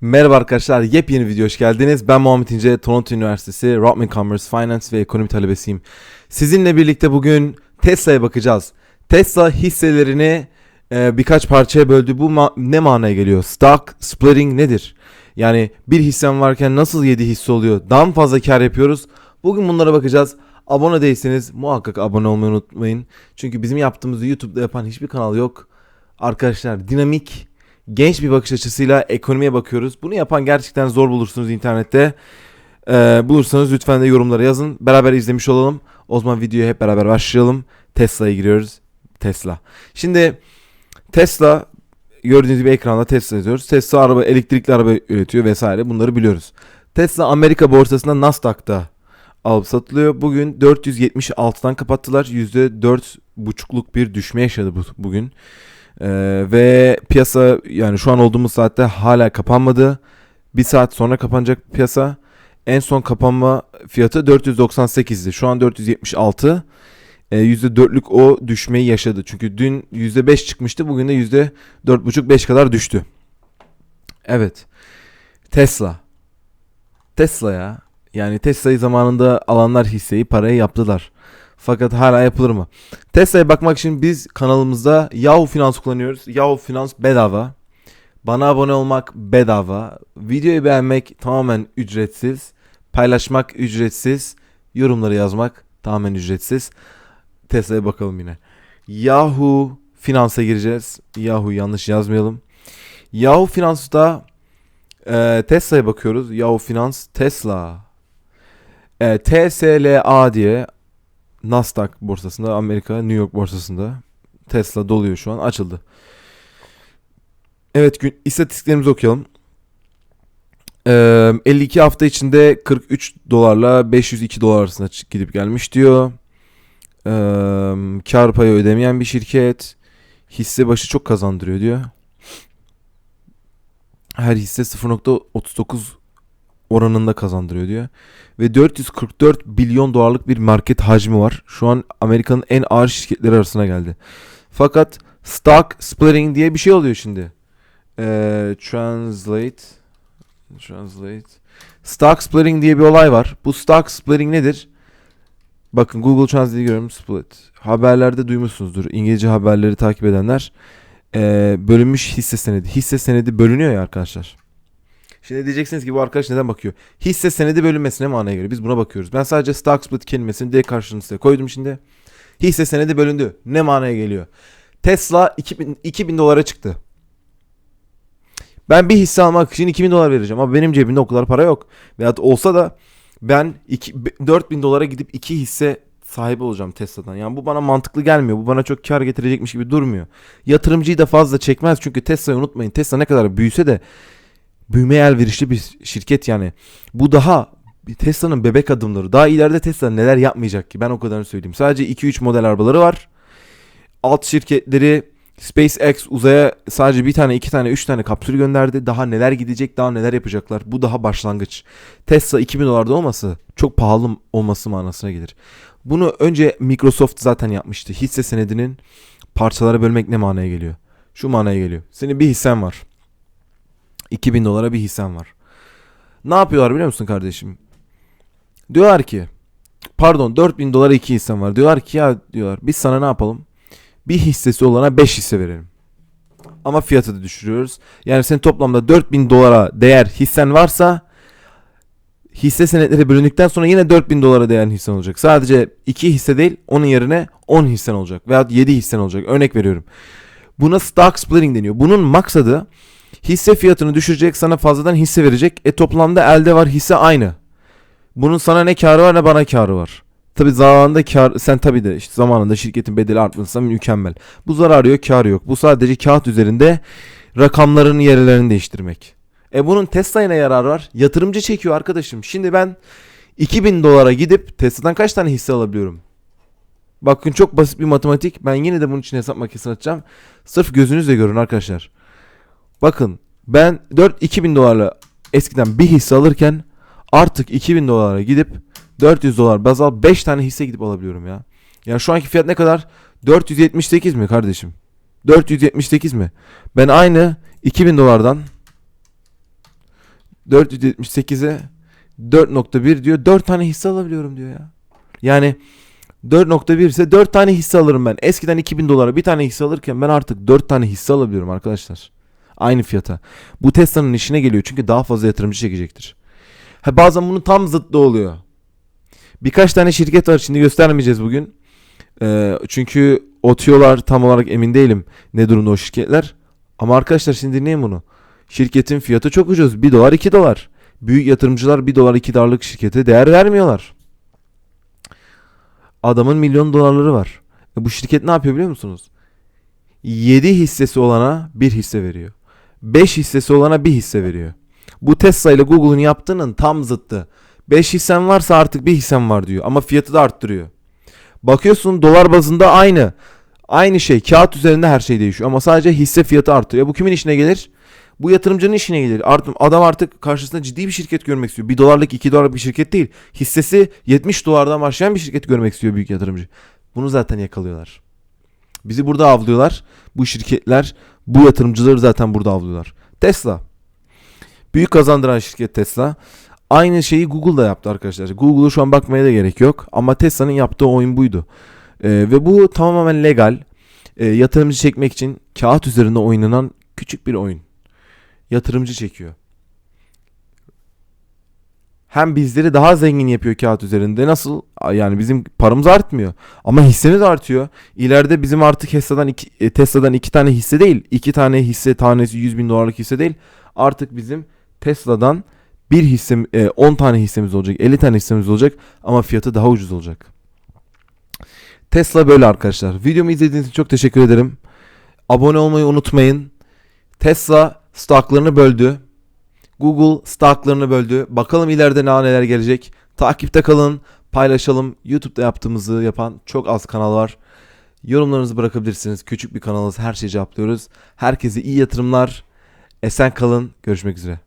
Merhaba arkadaşlar, yepyeni video hoş geldiniz. Ben Muhammed İnce, Toronto Üniversitesi Rotman Commerce Finance ve Ekonomi talebesiyim. Sizinle birlikte bugün Tesla'ya bakacağız. Tesla hisselerini e, birkaç parçaya böldü. Bu ma- ne manaya geliyor? Stock splitting nedir? Yani bir hissem varken nasıl 7 hisse oluyor? Daha mı fazla kar yapıyoruz? Bugün bunlara bakacağız. Abone değilseniz muhakkak abone olmayı unutmayın. Çünkü bizim yaptığımızı YouTube'da yapan hiçbir kanal yok. Arkadaşlar dinamik, genç bir bakış açısıyla ekonomiye bakıyoruz. Bunu yapan gerçekten zor bulursunuz internette. Ee, bulursanız lütfen de yorumlara yazın. Beraber izlemiş olalım. O zaman videoya hep beraber başlayalım. Tesla'ya giriyoruz. Tesla. Şimdi Tesla gördüğünüz gibi ekranda Tesla yazıyoruz. Tesla araba, elektrikli araba üretiyor vesaire. Bunları biliyoruz. Tesla Amerika borsasında Nasdaq'ta alıp satılıyor. Bugün 476'dan kapattılar. %4,5'luk bir düşme yaşadı bu, bugün. Ee, ve piyasa yani şu an olduğumuz saatte hala kapanmadı. Bir saat sonra kapanacak piyasa. En son kapanma fiyatı 498'di. Şu an 476. Ee, %4'lük o düşmeyi yaşadı. Çünkü dün %5 çıkmıştı. Bugün de %4,5-5 kadar düştü. Evet. Tesla. Tesla ya. Yani Tesla'yı zamanında alanlar hisseyi parayı yaptılar. Fakat hala yapılır mı? Tesla'ya bakmak için biz kanalımızda Yahoo Finans kullanıyoruz. Yahoo Finans bedava. Bana abone olmak bedava. Videoyu beğenmek tamamen ücretsiz. Paylaşmak ücretsiz. Yorumları yazmak tamamen ücretsiz. Tesla'ya bakalım yine. Yahoo Finans'a gireceğiz. Yahoo yanlış yazmayalım. Yahoo Finans'ta e, Tesla'ya bakıyoruz. Yahoo Finans Tesla. E, TSLA diye Nasdaq borsasında Amerika New York borsasında Tesla doluyor şu an açıldı. Evet gün istatistiklerimizi okuyalım. Ee, 52 hafta içinde 43 dolarla 502 dolar arasında gidip gelmiş diyor. Ee, kar payı ödemeyen bir şirket. Hisse başı çok kazandırıyor diyor. Her hisse 0.39 oranında kazandırıyor diyor. Ve 444 milyon dolarlık bir market hacmi var. Şu an Amerika'nın en ağır şirketleri arasına geldi. Fakat stock splitting diye bir şey oluyor şimdi. Ee, translate translate stock splitting diye bir olay var. Bu stock splitting nedir? Bakın Google Translate'i görüyorum split. Haberlerde duymuşsunuzdur. İngilizce haberleri takip edenler. Ee, bölünmüş hisse senedi. Hisse senedi bölünüyor ya arkadaşlar. Şimdi diyeceksiniz ki bu arkadaş neden bakıyor? Hisse senedi bölünmesine manaya göre biz buna bakıyoruz. Ben sadece stock split kelimesini direkt karşılığını size koydum şimdi. Hisse senedi bölündü. Ne manaya geliyor? Tesla 2000, 2000 dolara çıktı. Ben bir hisse almak için 2000 dolar vereceğim ama benim cebimde o kadar para yok. Veyahut olsa da ben iki, 4000 dolara gidip iki hisse sahibi olacağım Tesla'dan. Yani bu bana mantıklı gelmiyor. Bu bana çok kar getirecekmiş gibi durmuyor. Yatırımcıyı da fazla çekmez çünkü Tesla'yı unutmayın. Tesla ne kadar büyüse de büyümeye elverişli bir şirket yani. Bu daha Tesla'nın bebek adımları. Daha ileride Tesla neler yapmayacak ki ben o kadarını söyleyeyim. Sadece 2-3 model arabaları var. Alt şirketleri SpaceX uzaya sadece bir tane, iki tane, üç tane kapsül gönderdi. Daha neler gidecek, daha neler yapacaklar. Bu daha başlangıç. Tesla 2000 dolarda olması çok pahalı olması manasına gelir. Bunu önce Microsoft zaten yapmıştı. Hisse senedinin parçalara bölmek ne manaya geliyor? Şu manaya geliyor. Senin bir hissen var. 2000 dolara bir hissen var. Ne yapıyorlar biliyor musun kardeşim? Diyorlar ki pardon 4000 dolara iki hissen var. Diyorlar ki ya diyorlar biz sana ne yapalım? Bir hissesi olana 5 hisse verelim. Ama fiyatı da düşürüyoruz. Yani senin toplamda 4000 dolara değer hissen varsa hisse senetleri bölündükten sonra yine 4000 dolara değer hissen olacak. Sadece 2 hisse değil onun yerine 10 hissen olacak. Veya 7 hissen olacak. Örnek veriyorum. Buna stock splitting deniyor. Bunun maksadı hisse fiyatını düşürecek sana fazladan hisse verecek. E toplamda elde var hisse aynı. Bunun sana ne karı var ne bana karı var. Tabi zamanında kar sen tabi de işte zamanında şirketin bedeli artmışsa mükemmel. Bu zararı yok karı yok. Bu sadece kağıt üzerinde rakamların yerlerini değiştirmek. E bunun Tesla'ya ne yararı var? Yatırımcı çekiyor arkadaşım. Şimdi ben 2000 dolara gidip Tesla'dan kaç tane hisse alabiliyorum? Bakın çok basit bir matematik. Ben yine de bunun için hesap makinesini açacağım. Sırf gözünüzle görün arkadaşlar. Bakın ben 4 2000 dolarla eskiden bir hisse alırken artık 2000 dolara gidip 400 dolar baz al 5 tane hisse gidip alabiliyorum ya. Yani şu anki fiyat ne kadar? 478 mi kardeşim? 478 mi? Ben aynı 2000 dolardan 478'e 4.1 diyor. 4 tane hisse alabiliyorum diyor ya. Yani 4.1 ise 4 tane hisse alırım ben. Eskiden 2000 dolara bir tane hisse alırken ben artık 4 tane hisse alabiliyorum arkadaşlar. Aynı fiyata. Bu Tesla'nın işine geliyor çünkü daha fazla yatırımcı çekecektir. Ha, bazen bunun tam zıttı oluyor. Birkaç tane şirket var şimdi göstermeyeceğiz bugün. Ee, çünkü otuyorlar tam olarak emin değilim ne durumda o şirketler. Ama arkadaşlar şimdi dinleyin bunu. Şirketin fiyatı çok ucuz. 1 dolar 2 dolar. Büyük yatırımcılar 1 dolar 2 dolarlık şirkete değer vermiyorlar. Adamın milyon dolarları var. E bu şirket ne yapıyor biliyor musunuz? 7 hissesi olana 1 hisse veriyor. 5 hissesi olana 1 hisse veriyor. Bu Tesla ile Google'un yaptığının tam zıttı. 5 hissen varsa artık 1 hissem var diyor ama fiyatı da arttırıyor. Bakıyorsun dolar bazında aynı. Aynı şey. Kağıt üzerinde her şey değişiyor ama sadece hisse fiyatı artıyor. Bu kimin işine gelir? Bu yatırımcının işine gelir. Artık adam artık karşısında ciddi bir şirket görmek istiyor. 1 dolarlık 2 dolarlık bir şirket değil. Hissesi 70 dolardan başlayan bir şirket görmek istiyor büyük yatırımcı. Bunu zaten yakalıyorlar. Bizi burada avlıyorlar. Bu şirketler, bu yatırımcıları zaten burada avlıyorlar. Tesla. Büyük kazandıran şirket Tesla. Aynı şeyi Google da yaptı arkadaşlar. Google'a şu an bakmaya da gerek yok. Ama Tesla'nın yaptığı oyun buydu. Ee, ve bu tamamen legal. Ee, yatırımcı çekmek için kağıt üzerinde oynanan küçük bir oyun. Yatırımcı çekiyor. Hem bizleri daha zengin yapıyor kağıt üzerinde. Nasıl? Yani bizim paramız artmıyor. Ama hissemiz artıyor. İleride bizim artık Tesla'dan iki, e, Tesla'dan iki tane hisse değil. iki tane hisse tanesi 100 bin dolarlık hisse değil. Artık bizim Tesla'dan bir hisse, e, 10 tane hissemiz olacak. 50 tane hissemiz olacak. Ama fiyatı daha ucuz olacak. Tesla böyle arkadaşlar. Videomu izlediğiniz için çok teşekkür ederim. Abone olmayı unutmayın. Tesla stocklarını böldü. Google stocklarını böldü. Bakalım ileride ne neler gelecek. Takipte kalın, paylaşalım. YouTube'da yaptığımızı yapan çok az kanal var. Yorumlarınızı bırakabilirsiniz. Küçük bir kanalız. Her şeyi cevaplıyoruz. Herkese iyi yatırımlar. Esen kalın. Görüşmek üzere.